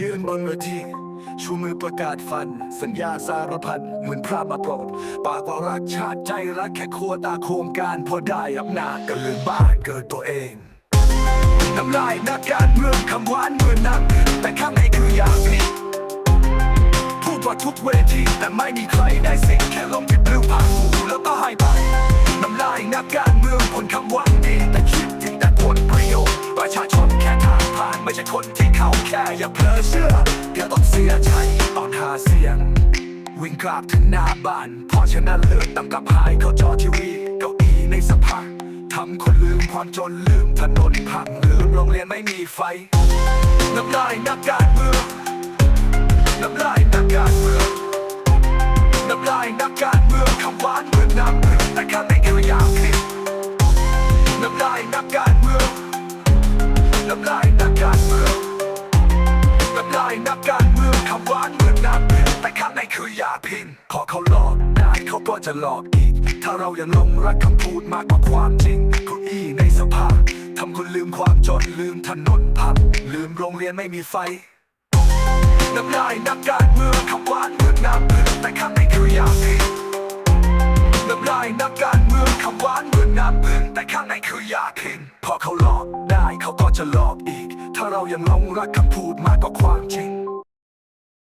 ยืนบนเวทีชูมือประกาศฟัน สัญญาสารพันเหมือนพระมาโปรด ปากว่ารักชาติใจรักแค่ครัวตาโครงการพอได้อำนาจก็ลืมบ้านเกิดตัวเองน้ำลายนักการเมืองคำหวานเหมือนนัก แต่ข้างในคืออยากผิดพูดว่าทุกเวทีแต่ไม่มีใครได้สิ่งแค่ลมปิดปลิวผ่านหูแล้วก็หายไปน้ำลายนักการเมืองผลคำหวานดี ไม่ใช่คนที่เขาแค่อย่าเพลอเชื่อเดี๋ยวต้องเสียใจตอนหาเสียง วิ่งกราบถึงหน้าบ้านพราะฉะนั้นเลือดตั้งกับหายเข้าจอทีวีเก้าอี้ในสภาทำคนลืมความจนลืมถนนพังลืมโรงเรียนไม่มีไฟน้ำลายนักการเมืองน้ำลายนักการเมืองน้ำลายนักการเมืองคำหวานเหมือนน้ำพึ่งแต่ข้างในคืออยากผิดน้ำลายนักการเมืองน้ำลายนักการ นักการเมืองคำหวานเหมือนน้ำแต่ข้างในคือยาพิษพอเขาหลอกได้เขาก็จะหลอกอีก ถ้าเรายังลงรักคำพูดมากกว่าความจริงเก้าอี้ในสภาทำคนลืมความจนลืมถนนพังลืมโรงเรียนไม่มีไฟน้ำลายนักการเมืองคำหวานเหมือนน้ำพึ่งแต่ข้างในคือยาพิษน้ำลายนักการเมืองคำหวานเหมือนน้ำพึ่งแต่ข้างในคือยาพิษพอเขาหลอกได้ จะหลอกอีก ถ้าเรายังหลงรักคำพูดมากกว่าความจริง